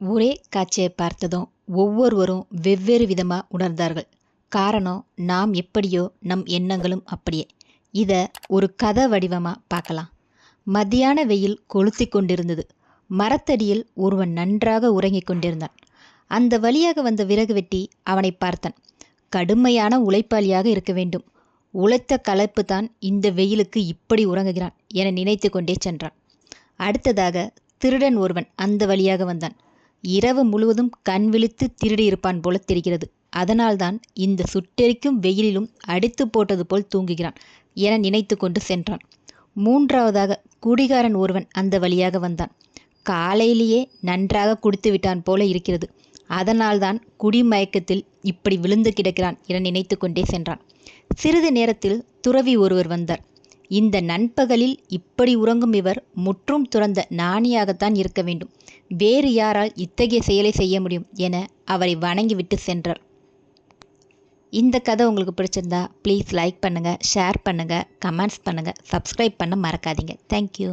ஒரே காட்சியை பார்த்ததும் ஒவ்வொருவரும் வெவ்வேறு விதமாக உணர்ந்தார்கள். காரணம் நாம் எப்படியோ நம் எண்ணங்களும் அப்படியே. இதை ஒரு கதை வடிவமாக பார்க்கலாம். மத்தியான வெயில் கொளுத்தி கொண்டிருந்தது. மரத்தடியில் ஒருவன் நன்றாக உறங்கிக் கொண்டிருந்தான். அந்த வழியாக வந்த விறகு வெட்டி அவனை பார்த்தான். கடுமையான உழைப்பாளியாக இருக்க வேண்டும். உழைத்த களைப்பு தான் இந்த வெயிலுக்கு இப்படி உறங்குகிறான் என நினைத்து கொண்டே சென்றான். அடுத்ததாக திருடன் ஒருவன் அந்த வழியாக வந்தான். இரவு முழுவதும் கண் விழித்து திருடி இருப்பான் போல தெரிகிறது. அதனால்தான் இந்த சுட்டெரிக்கும் வெயிலிலும் அடித்து போட்டது போல் தூங்குகிறான் என நினைத்து கொண்டு சென்றான். மூன்றாவதாக குடிகாரன் ஒருவன் அந்த வழியாக வந்தான். காலையிலேயே நன்றாக குடித்து விட்டான் போல இருக்கிறது. அதனால்தான் குடிமயக்கத்தில் இப்படி விழுந்து கிடக்கிறான் என நினைத்து கொண்டே சென்றான். சிறிது நேரத்தில் துறவி ஒருவர் வந்தார். இந்த நண்பகலில் இப்படி உறங்கும் இவர் முற்றும் துறந்த நாணியாகத்தான் இருக்க வேண்டும். வேறு யாரால் இத்தகைய செயலை செய்ய முடியும் என அவரை வணங்கிவிட்டு சென்றார். இந்த கதை உங்களுக்கு பிடிச்சிருந்தா ப்ளீஸ் லைக் பண்ணுங்கள் ஷேர் பண்ணுங்கள் கமெண்ட்ஸ் பண்ணுங்கள் சப்ஸ்கிரைப் பண்ண மறக்காதீங்க. Thank you